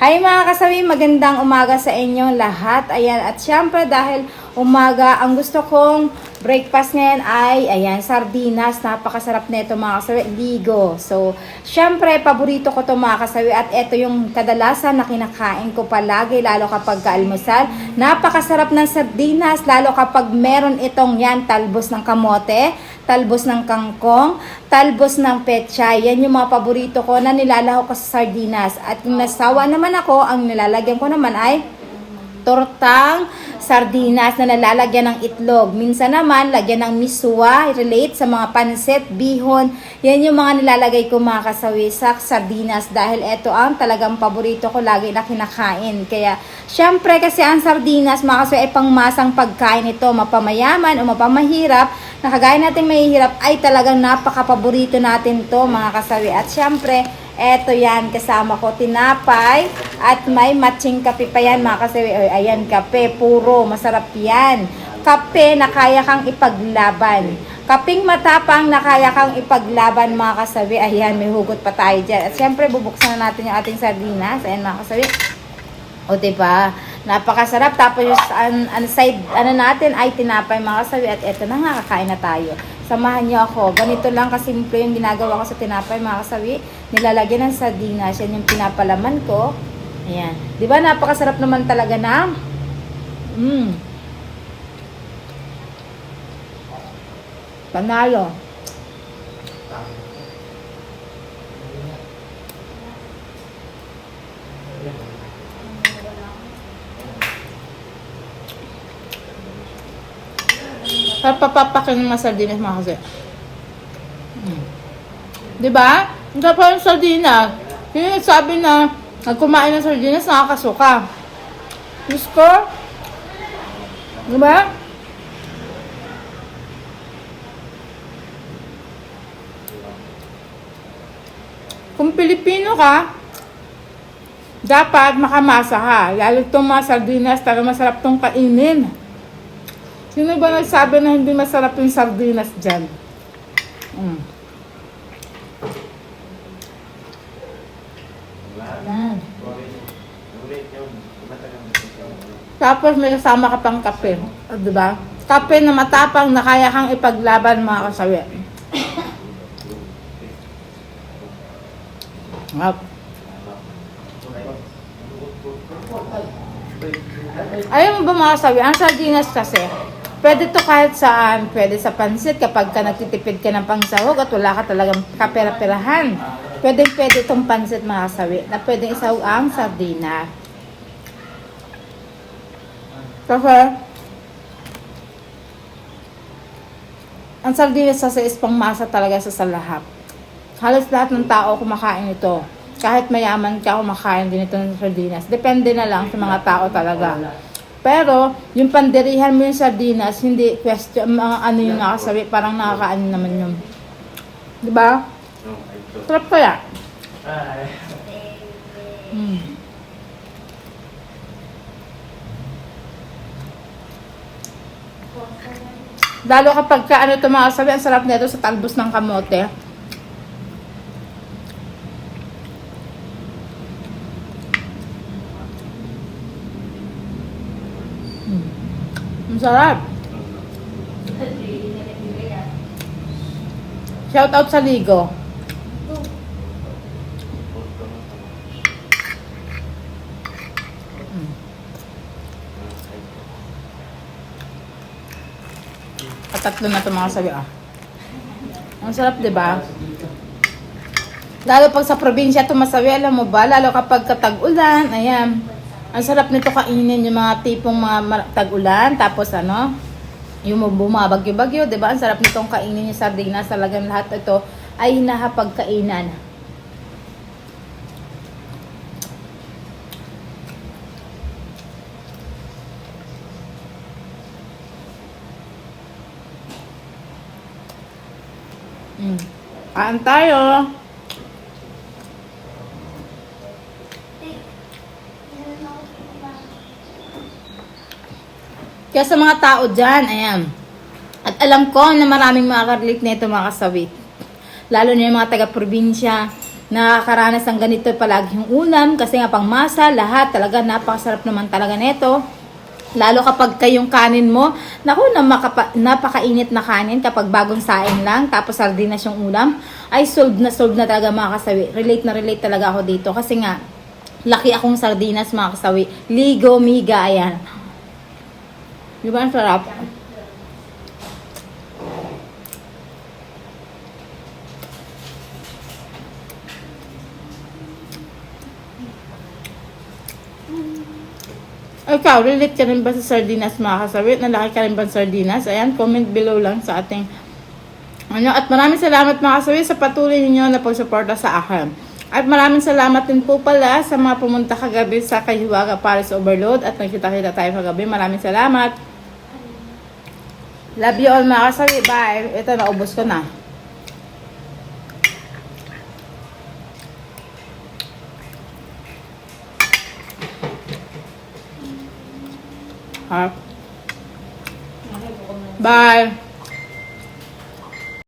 Hi mga kasawi, magandang umaga sa inyong lahat. Ayan, at syempre dahil umaga, ang gusto kong breakfast ngayon ay, ayan, sardinas. Napakasarap nito mga kasawi, ligo. So, syempre, paborito ko to mga kasawi at ito yung kadalasan na kinakain ko palagi, lalo kapag kaalmusal. Napakasarap ng sardinas, lalo kapag meron itong yan, talbos ng kamote, talbos ng kangkong, talbos ng pechay. Yan yung mga paborito ko na nilalahok ko sa sardinas. At yung nasawa naman ako, ang nilalagyan ko naman ay tortang sardinas na nalalagyan ng itlog. Minsan naman, lagyan ng miswa, relate sa mga pansit, bihon. Yan yung mga nilalagay ko mga kasawi sa sardinas dahil ito ang talagang paborito ko lagi na kinakain. Kaya, syempre kasi ang sardinas mga kasawi ay pangmasang pagkain ito, mapamayaman o mapamahirap. Nakagaya natin mahihirap ay talagang napaka-paborito natin to mga kasawi. At syempre, Eto yan, kasama ko tinapay at may matching kape pa yan mga kasawi. Oy, ayan, kape, puro, masarap yan. Kape na kaya kang ipaglaban. Kaping matapang na kaya kang ipaglaban mga kasawi. Ayan, may hugot pa tayo dyan. At syempre, bubuksan na natin yung ating sardinas. Ayan mga kasawi. O, diba? Napakasarap. Tapos, yung an, an side, ano natin ay tinapay mga kasawi. At eto na nga, kakain na tayo. Samahan niyo ako. Ganito lang kasimple yung ginagawa ko sa tinapay mga kasawi. Nilalagyan ng sardinas. Yan yung pinapalaman ko. Ayan. Di ba napakasarap naman talaga na? Mmm. Panalo. Papapakin ng mga sardinas mga kasi. Mm. Di ba? Ang sarap pa yung sardinas. Yung sabi na, nag kumain ng sardinas, nakakasuka. Diyos ko. Di ba? Kung Pilipino ka, dapat makamasa ka. Lalo itong mga sardinas, talaga masarap itong kainin. Sino ba nagsabi na hindi masarap yung sardinas dyan? Mm. Mm. Tapos may kasama ka pang kape. O, di ba? Kape na matapang na kaya kang ipaglaban mga kasawi. Up. Ayaw mo ba mga kasawi? Ang sardinas kasi, pwede to kahit saan. Pwede sa pansit kapag ka nagtitipid ka ng pangsahog at wala ka talagang kapera-perahan. Pwede pwede itong pansit mga kasawi na pwedeng isahog ang sardina. Kasi, ang sardinas kasi is pangmasa talaga sa salahap. Halos lahat ng tao kumakain ito. Kahit mayaman ka, kumakain din ito ng sardinas. Depende na lang sa mga tao talaga. Pero, yung panderihan mo yung sardinas, hindi question, mga ano yung nakasabi, parang nakakaano naman yun. Di ba? Sarap kaya. Mm. Lalo kapag ka, ano ito mga kasabi, ang sarap nito sa talbos ng kamote. Sarap. Shout out sa Ligo. Patatlo na ito mga sabi ah. Ang sarap, di ba? Lalo pag sa probinsya tumasawi, alam mo ba? Lalo kapag katag-ulan, ayan. Ang sarap nito kainin yung mga tipong mga tag-ulan. Tapos ano, yung bumabagyo-bagyo, ba? Ang sarap nitong kainin yung sardinas. Talagang lahat ito ay hinahapagkainan. Mm. Kaan tayo. Kaya sa mga tao dyan, ayan. At alam ko na maraming mga karelate nito mga kasawi. Lalo na yung mga taga-probinsya nakakaranas ng ganito palagi yung ulam kasi nga pang masa, lahat talaga napakasarap naman talaga nito. Lalo kapag kayong kanin mo, naku, na makapa, napakainit na kanin kapag bagong saing lang, tapos sardinas yung ulam, ay solved na solved na talaga mga kasawi. Relate na relate talaga ako dito kasi nga, laki akong sardinas mga kasawi. Ligo, miga, ayan. Di ba ang sarap? Ikaw, relate ka rin ba sa sardinas mga kasawit? Nalaki ka rin ba sa sardinas? Ayan, comment below lang sa ating ano, at maraming salamat mga kasawit sa patuloy ninyo na pagsuporta sa akin. At maraming salamat din po pala sa mga pumunta kagabi sa Kayhuwaga Paris Overload at nagkita-kita tayo kagabi. Maraming salamat. Love you all mga kasawi. Bye. Ito, naubos ko na. Ha? Bye.